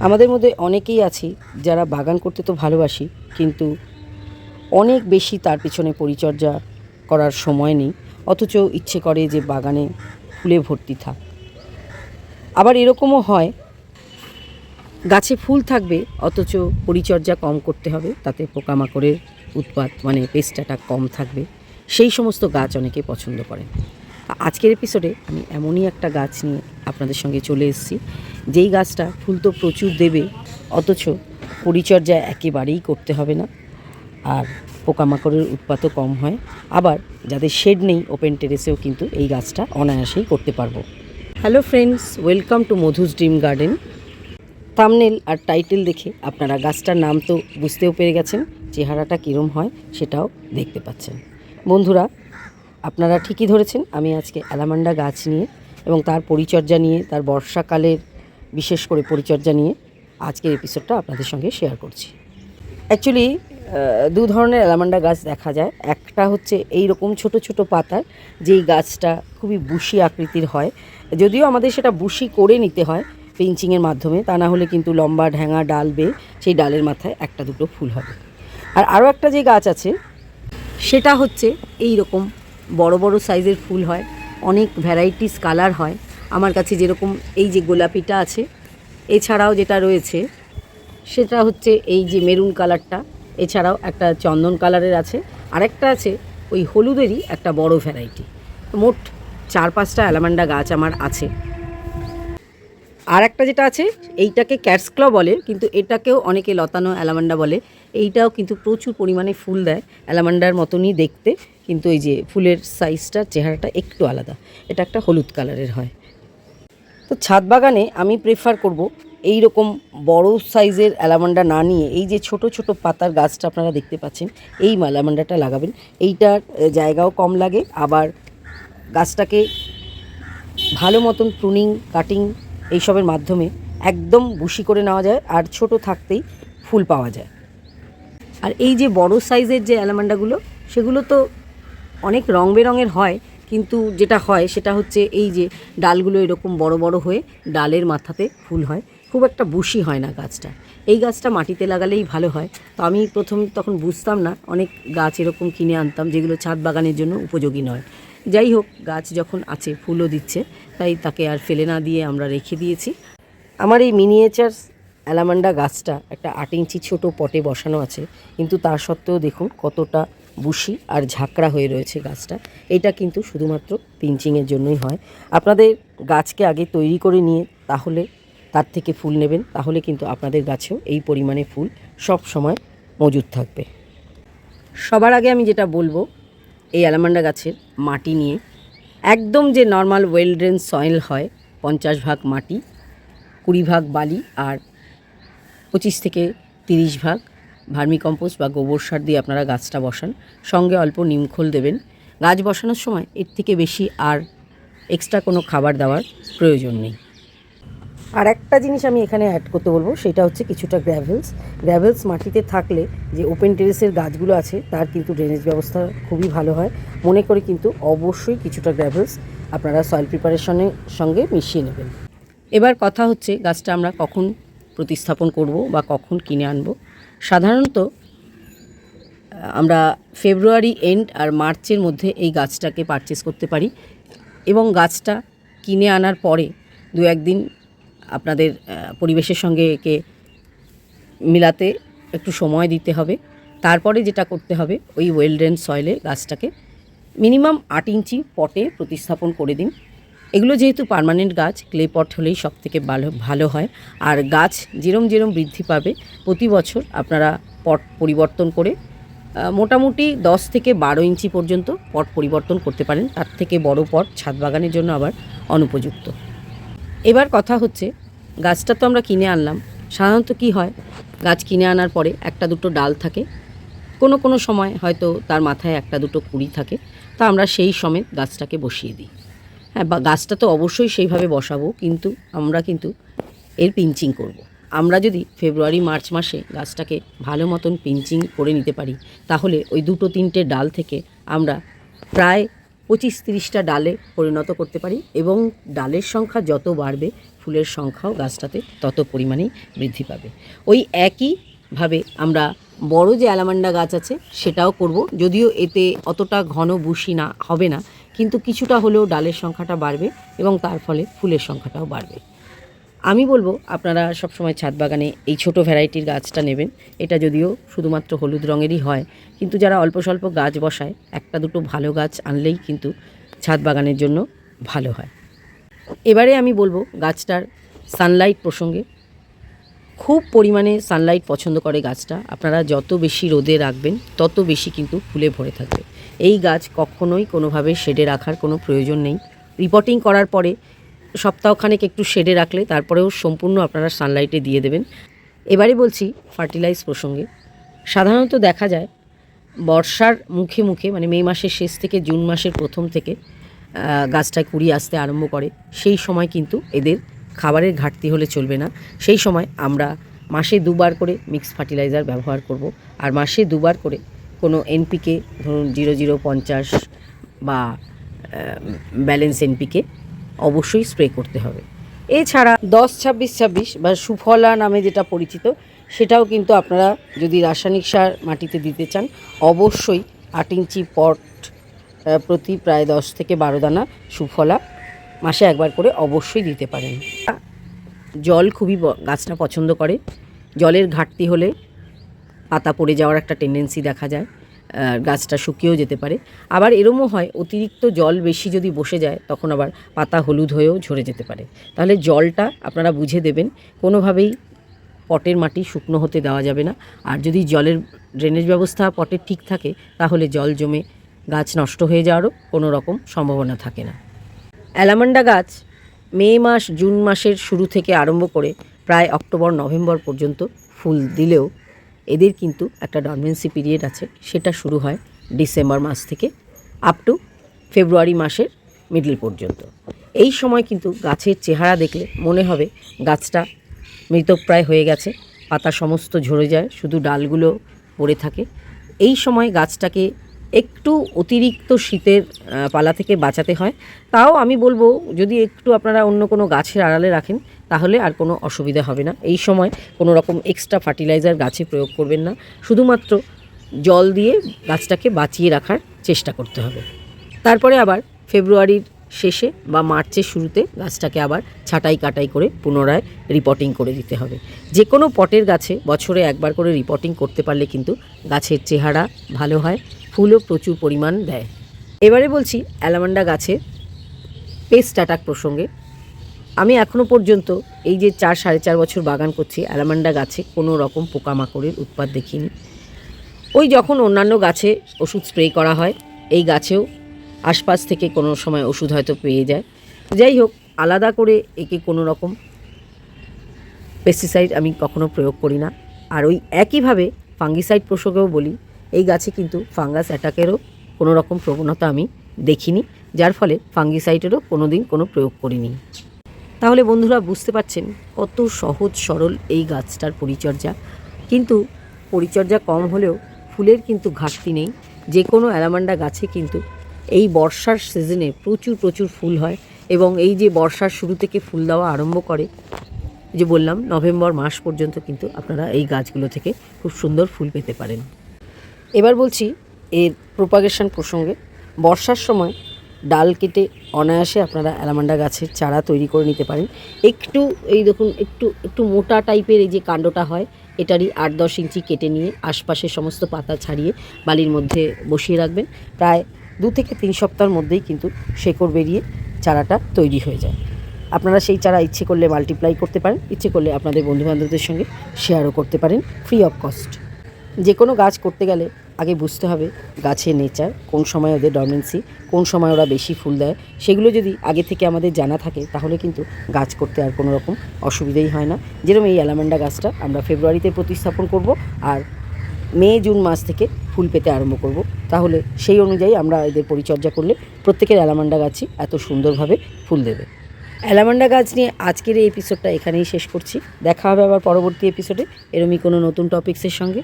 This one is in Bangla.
আমাদের মধ্যে অনেকেই আছি যারা বাগান করতে তো ভালোবাসি, কিন্তু অনেক বেশি তার পিছনে পরিচর্যা করার সময় নেই, অথচ ইচ্ছে করে যে বাগানে ফুলে ভর্তি থাক। আবার এরকমও হয়, গাছে ফুল থাকবে, অথচ পরিচর্যা কম করতে হবে, তাতে পোকামাকড়ের উৎপাত মানে পেস্টাটা কম থাকবে, সেই সমস্ত গাছ অনেকে পছন্দ করেন। আজকের এপিসোডে আমি এমনই একটা গাছ নিয়ে আপনাদের সঙ্গে চলে এসেছি। যেই গাছটা ফুল তো প্রচুর দেবে, অথচ পরিচর্যা একেবারেই করতে হবে না। আর পোকামাকড়ের উৎপাতও কম হয়। আবার যাদের শেড নেই ওপেন টেরেসেও কিন্তু এই গাছটা অনায়াসেই করতে পারব। Hello friends, welcome to Madhu's dream garden. Thumbnail R title দেখে আপনারা গাছটার নাম তো বুঝতেও পেরে গেছেন, চেহারাটা কীরম হয় সেটাও দেখতে পাচ্ছেন। বন্ধুরা, আপনারা ঠিকই ধরেছেন, আমি আজকে অ্যালামান্ডা গাছ নিয়ে এবং তার পরিচর্যা নিয়ে, তার বর্ষাকালের বিশেষ করে পরিচর্যা নিয়ে আজকের এপিসোডটা আপনাদের সঙ্গে শেয়ার করছি। অ্যাকচুয়ালি দু ধরনের অ্যালামান্ডা গাছ দেখা যায়। একটা হচ্ছে এই রকম ছোট ছোট পাতার, যেই গাছটা খুবই বুশি আকৃতির হয়। যদিও আমাদের সেটা বুশি করে নিতে হয় পেঞ্চিংয়ের মাধ্যমে, তা না হলে কিন্তু লম্বা ঢ্যাঙা ডাল বেয়ে সেই ডালের মাথায় একটা দুটো ফুল হবে। আর আরও একটা যে গাছ আছে, সেটা হচ্ছে এই রকম বড় বড় সাইজের ফুল হয়। অনেক ভ্যারাইটিস কালার হয়। আমার কাছে যেরকম এই যে গোলাপিটা আছে, এছাড়াও যেটা রয়েছে, সেটা হচ্ছে এই যে মেরুন কালারটা, এছাড়াও একটা চন্দন কালারের আছে, আরেকটা আছে ওই হলুদেরই একটা বড় ভ্যারাইটি মোট চার পাঁচটা অ্যালামান্ডা গাছ আমার আছে। আর একটা যেটা আছে, এইটাকে ক্যাটসক্ল বলে, কিন্তু এটাকেও অনেকে লতানো অ্যালামান্ডা বলে, এইটাও কিন্তু প্রচুর পরিমাণে ফুল দেয় অ্যালামান্ডার মতনই দেখতে, কিন্তু এই যে ফুলের সাইজটা চেহারাটা একটু আলাদা। এটা একটা হলুদ কালারের হয়। তো ছাদ বাগানে আমি প্রেফার করব এই রকম বড় সাইজের অ্যালামান্ডা না নিয়ে এই যে ছোট ছোট পাতার গাছটা আপনারা দেখতে পাচ্ছেন, এই অ্যালামান্ডাটা লাগাবেন। এইটার জায়গাও কম লাগে, আবার গাছটাকে ভালো মতন প্রুনিং কাটিং এইসবের মাধ্যমে একদম বুশি করে নেওয়া যায় আর ছোট থাকতেই ফুল পাওয়া যায়। আর এই যে বড় সাইজের যে অ্যালামান্ডাগুলো সেগুলো তো অনেক রং বেরঙের হয় কিন্তু যেটা হয়, সেটা হচ্ছে এই যে ডালগুলো এরকম বড় বড় হয়ে ডালের মাথাতে ফুল হয়, খুব একটা বুশি হয় না গাছটা। এই গাছটা মাটিতে লাগালেই ভালো হয়। তো আমি প্রথম তখন বুঝতাম না, অনেক গাছ এরকম কিনে আনতাম যেগুলো ছাদ বাগানের জন্য উপযোগী নয়। যাই হোক, গাছ যখন আছে, ফুলও দিচ্ছে, তাই তাকে আর ফেলে না দিয়ে আমরা রেখে দিয়েছি। আমার এই মিনিয়েচার অ্যালামান্ডা গাছটা একটা আট ইঞ্চি ছোটো পটে বসানো আছে, কিন্তু তা সত্ত্বেও দেখুন কতটা বুশি আর ঝাঁকড়া হয়ে রয়েছে গাছটা। এটা কিন্তু শুধুমাত্র পিঞ্চিংয়ের জন্যই হয়। আপনাদের গাছকে আগে তৈরি করে নিয়ে তাহলে তার থেকে ফুল নেবেন, তাহলে কিন্তু আপনাদের গাছেও এই পরিমাণে ফুল সব সময় মজুদ থাকবে। সবার আগে আমি যেটা বলব, এই অ্যালামান্ডা গাছের মাটি নিয়ে। একদম যে নর্মাল ওয়েল ড্রেন সয়েল হয়, পঞ্চাশ ভাগ মাটি, কুড়ি ভাগ বালি আর পঁচিশ থেকে তিরিশ ভাগ ভার্মি কম্পোস্ট বা গোবর সার দিয়ে আপনারা গাছটা বসান। সঙ্গে অল্প নিমখোল দেবেন। গাছ বসানোর সময় এর থেকে বেশি আর এক্সট্রা কোনো খাবার দেওয়ার প্রয়োজন নেই। আর একটা জিনিস আমি এখানে অ্যাড করতে বলব সেটা হচ্ছে কিছুটা গ্র্যাভেলস গ্র্যাভেলস মাটিতে থাকলে যে ওপেন টেরেসের গাছগুলো আছে তার কিন্তু ড্রেনেজ ব্যবস্থা খুবই ভালো হয়। মনে করে কিন্তু অবশ্যই কিছুটা গ্র্যাভেলস আপনারা সয়েল প্রিপারেশনের সঙ্গে মিশিয়ে নেবেন। এবার কথা হচ্ছে গাছটা আমরা কখন প্রতিস্থাপন করব বা কখন কিনে আনব। সাধারণত আমরা ফেব্রুয়ারি এন্ড আর মার্চের মধ্যে এই গাছটাকে পারচেস করতে পারি এবং গাছটা কিনে আনার পরে দু একদিন আপনাদের পরিবেশের সঙ্গে একে মিলাতে একটু সময় দিতে হবে। তারপরে যেটা করতে হবে, ওই ওয়েল ড্রেন সয়েলে গাছটাকে মিনিমাম আট ইঞ্চি পটে প্রতিস্থাপন করে দিন। এগুলো যেহেতু পার্মানেন্ট গাছ ক্লে পট হলেই সব থেকে ভালো ভালো হয়। আর গাছ যেরম যেরম বৃদ্ধি পাবে, প্রতি বছর আপনারা পট পরিবর্তন করে মোটামুটি দশ থেকে বারো ইঞ্চি পর্যন্ত পট পরিবর্তন করতে পারেন। তার থেকে বড় পট ছাদ বাগানের জন্য আবার অনুপযুক্ত। এবার কথা হচ্ছে, গাছটা তো আমরা কিনে আনলাম। সাধারণত কি হয়, গাছ কিনে আনার পরে একটা দুটো ডাল থাকে। কোনো কোনো সময় হয়তো তার মাথায় একটা দুটো কুড়ি থাকে। তা আমরা সেই সমেত গাছটাকে বসিয়ে দিই। হ্যাঁ বা গাছটা তো অবশ্যই সেইভাবে বসাবো, কিন্তু আমরা কিন্তু এর পিঞ্চিং করব। আমরা যদি ফেব্রুয়ারি, মার্চ মাসে গাছটাকে ভালো মতন পিঞ্চিং করে নিতে পারি, তাহলে ওই দুটো তিনটে ডাল থেকে আমরা প্রায় পঁচিশ তিরিশটা ডালে পরিণত করতে পারি এবং ডালের সংখ্যা যত বাড়বে, ফুলের সংখ্যাও গাছটাতে তত পরিমাণেই বৃদ্ধি পাবে ওই একইভাবে আমরা বড় যে অ্যালামান্ডা গাছ আছে, সেটাও করব, যদিও এতে অতটা ঘন বুশি না, হবে না কিন্তু কিছুটা হলেও ডালের সংখ্যাটা বাড়বে এবং তার ফলে ফুলের সংখ্যাটাও বাড়বে। আমি বলব, আপনারা সবসময় ছাদ বাগানে এই ছোট ভ্যারাইটির গাছটা নেবেন। এটা যদিও শুধুমাত্র হলুদ রঙেরই হয়, কিন্তু যারা অল্প স্বল্প গাছ বসায়, একটা দুটো ভালো গাছ আনলেই কিন্তু ছাদ বাগানের জন্য ভালো হয়। এবারে আমি বলব, গাছটার সানলাইট প্রসঙ্গে খুব পরিমাণে সানলাইট পছন্দ করে গাছটা। আপনারা যত বেশি রোদে রাখবেন, তত বেশি কিন্তু ফুলে ভরে থাকবে। এই গাছ কখনোই কোনোভাবে শেডে রাখার কোনো প্রয়োজন নেই। রিপোর্টিং করার পরে সপ্তাহখানেক একটু শেডে রাখলে তারপরেও সম্পূর্ণ আপনারা সানলাইটে দিয়ে দেবেন। এবারে বলছি ফার্টিলাইজ প্রসঙ্গে। সাধারণত দেখা যায়, বর্ষার মুখে মুখে মানে মে মাসের শেষ থেকে জুন মাসের প্রথম থেকে গাছটায় কুড়ি আসতে আরম্ভ করে। সেই সময় কিন্তু এদের খাবারের ঘাটতি হলে চলবে না। সেই সময় আমরা মাসে দুবার করে মিক্স ফার্টিলাইজার ব্যবহার করব। আর মাসে দুবার করে কোনো এনপিকে ধরুন জিরো জিরো পঞ্চাশ বা ব্যালেন্স এনপিকে অবশ্যই স্প্রে করতে হবে। এছাড়া দশ ছাব্বিশ ছাব্বিশ বা সুফলা নামে যেটা পরিচিত, সেটাও কিন্তু আপনারা যদি রাসায়নিক সার মাটিতে দিতে চান, অবশ্যই আট ইঞ্চি পট প্রতি প্রায় দশ থেকে বারো দানা সুফলা মাসে একবার করে অবশ্যই দিতে পারেন। জল খুবই গাছটা পছন্দ করে। জলের ঘাটতি হলে পাতা পড়ে যাওয়ার একটা টেন্ডেন্সি দেখা যায় গাছটা শুকিয়েও যেতে পারে। আবার এরমও হয়, অতিরিক্ত জল বেশি যদি বসে যায়, তখন আবার পাতা হলুদ হয়েও ঝরে যেতে পারে। তাহলে জলটা আপনারা বুঝে দেবেন, কোনোভাবেই পটের মাটি শুকনো হতে দেওয়া যাবে না। আর যদি জলের ড্রেনেজ ব্যবস্থা পটের ঠিক থাকে, তাহলে জল জমে গাছ নষ্ট হয়ে যাওয়ারও কোনো রকম সম্ভাবনা থাকে না। অ্যালামান্ডা গাছ মে মাস, জুন মাসের শুরু থেকে আরম্ভ করে প্রায় অক্টোবর, নভেম্বর পর্যন্ত ফুল দিলেও এদের কিন্তু একটা ডরমেন্সি পিরিয়ড আছে। সেটা শুরু হয় ডিসেম্বর মাস থেকে আপ টু ফেব্রুয়ারি মাসের মিডল পর্যন্ত। এই সময় কিন্তু গাছের চেহারা দেখলে মনে হবে গাছটা মৃতপ্রায় হয়ে গেছে, পাতা সমস্ত ঝরে যায়, শুধু ডালগুলো পড়ে থাকে। এই সময় গাছটাকে একটু অতিরিক্ত শীতের পালা থেকে বাঁচাতে হয়। তাও আমি বলব, যদি একটু আপনারা অন্য কোনো গাছের আড়ালে রাখেন, তাহলে আর কোনো অসুবিধা হবে না। এই সময় কোনো রকম এক্সট্রা ফার্টিলাইজার গাছে প্রয়োগ করবেন না। শুধুমাত্র জল দিয়ে গাছটাকে বাঁচিয়ে রাখার চেষ্টা করতে হবে। তারপরে আবার ফেব্রুয়ারির শেষে বা মার্চের শুরুতে গাছটাকে আবার ছাঁটাই কাটাই করে পুনরায় রিপোর্টিং করে দিতে হবে। যে কোনো পটের গাছে বছরে একবার করে রিপোর্টিং করতে পারলে কিন্তু গাছের চেহারা ভালো হয়, ফুলও প্রচুর পরিমাণ দেয়। এবারে বলছি অ্যালামান্ডা গাছে পেস্ট অ্যাটাক প্রসঙ্গে। আমি এখনও পর্যন্ত এই যে চার সাড়ে চার বছর বাগান করছি, অ্যালামান্ডা গাছে কোনো রকম পোকামাকড়ের উৎপাত দেখিনি। ওই যখন অন্যান্য গাছে ওষুধ স্প্রে করা হয়, এই গাছেও আশপাশ থেকে কোনো সময় ওষুধ হয়তো পেয়ে যায়। যাই হোক, আলাদা করে একে কোনো রকম পেস্টিসাইড আমি কখনো প্রয়োগ করি না। আর ওই একইভাবে ফাঙ্গিসাইড প্রসঙ্গেও বলি, এই গাছে কিন্তু ফাঙ্গাস অ্যাটাকেরও কোনো রকম প্রবণতা আমি দেখিনি, যার ফলে ফাঙ্গিসাইডেরও কোনো দিন কোনো প্রয়োগ করিনি। তাহলে বন্ধুরা বুঝতে পারছেন কত সহজ সরল এই গাছটার পরিচর্যা। কিন্তু পরিচর্যা কম হলেও ফুলের কিন্তু ঘাটতি নেই। যে কোনো অ্যালামান্ডা গাছে কিন্তু এই বর্ষার সিজনে প্রচুর প্রচুর ফুল হয় এবং এই যে বর্ষার শুরু থেকে ফুল দেওয়া আরম্ভ করে যে বললাম, নভেম্বর মাস পর্যন্ত কিন্তু আপনারা এই গাছগুলো থেকে খুব সুন্দর ফুল পেতে পারেন। এবার বলছি, এর প্রোপাগেশন প্রসঙ্গে, বর্ষার সময় ডাল কেটে অনায়াসে আপনারা অ্যালামান্ডা গাছের চারা তৈরি করে নিতে পারেন। একটু, এই দেখুন, একটু একটু মোটা টাইপের এই যে কাণ্ডটা হয়, এটারই আট, দশ ইঞ্চি কেটে নিয়ে আশপাশের সমস্ত পাতা ছাড়িয়ে বালির মধ্যে বসিয়ে রাখবেন। প্রায় দু থেকে তিন সপ্তাহের মধ্যেই কিন্তু শেকড় বেরিয়ে চারাটা তৈরি হয়ে যায়। আপনারা সেই চারা ইচ্ছে করলে মাল্টিপ্লাই করতে পারেন, ইচ্ছে করলে আপনাদের বন্ধুবান্ধবদের সঙ্গে শেয়ারও করতে পারেন ফ্রি অফ কস্ট যে কোনো গাছ করতে গেলে আগে বুঝতে হবে গাছের নেচার কোন সময় ওদের ডরমেন্সি কোন সময় ওরা বেশি ফুল দেয়। সেগুলো যদি আগে থেকে আমাদের জানা থাকে, তাহলে কিন্তু গাছ করতে আর কোনো রকম অসুবিধাই হয় না। যেরকম এই অ্যালামান্ডা গাছটা আমরা ফেব্রুয়ারিতে প্রতিস্থাপন করব, আর মে, জুন মাস থেকে ফুল পেতে আরম্ভ করব। তাহলে সেই অনুযায়ী আমরা এদের পরিচর্যা করলে প্রত্যেকের অ্যালামান্ডা গাছই এত সুন্দরভাবে ফুল দেবে। অ্যালামান্ডা গাছ নিয়ে আজকের এই এপিসোডটা এখানেই শেষ করছি। দেখা হবে আবার পরবর্তী এপিসোডে এরমই কোনো নতুন টপিক্সের সঙ্গে।